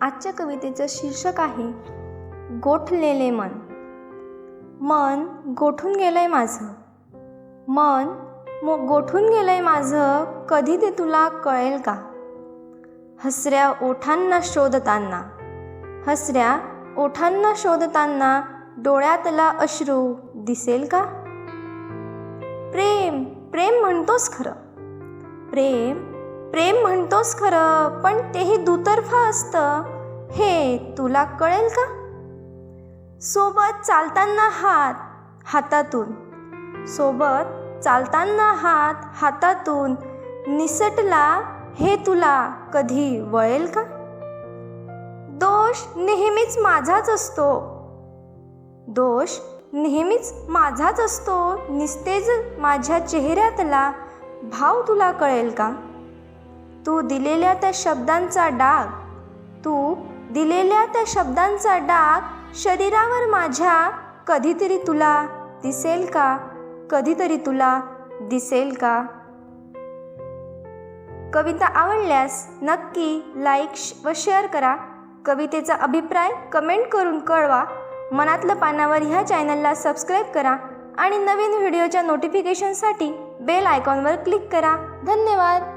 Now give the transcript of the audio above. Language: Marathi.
आजच्या कवितेचं शीर्षक आहे गोठलेले मन. मन गोठून गेलंय माझं. मन मो गोठून गेलंय माझं कधी ते तुला कळेल का? हसऱ्या ओठांना शोधताना हसऱ्या ओठांना शोधताना डोळ्यातला अश्रू दिसेल का? प्रेम प्रेम म्हणतोस खरं. प्रेम प्रेम म्हणतोस खरं पण तेही दुतर्फा असतं. हे तुला कळेल का? सोबत चालताना हात हातातून. सोबत चालताना हात हातातून निसटला हे तुला कधी वळेल का? दोष नेहमीच माझाच असतो. दोष नेहमीच माझाच असतो. निस्तेज माझ्या चेहऱ्यातला भाव तुला कळेल का? तू दिलेल्या त्या शब्दांचा डाग तू दिलेल्या त्या शब्दांचा डाग शरीरावर माझ्या कधीतरी तुला दिसेल का? कधीतरी तुला दिसेल का? कविता आवडल्यास नक्की लाईक व शेअर करा. कवितेचा अभिप्राय कमेंट करून कळवा. मनातलं पानावर ह्या चॅनलला सबस्क्राईब करा आणि नवीन व्हिडिओच्या नोटिफिकेशनसाठी बेल आयकॉनवर क्लिक करा. धन्यवाद!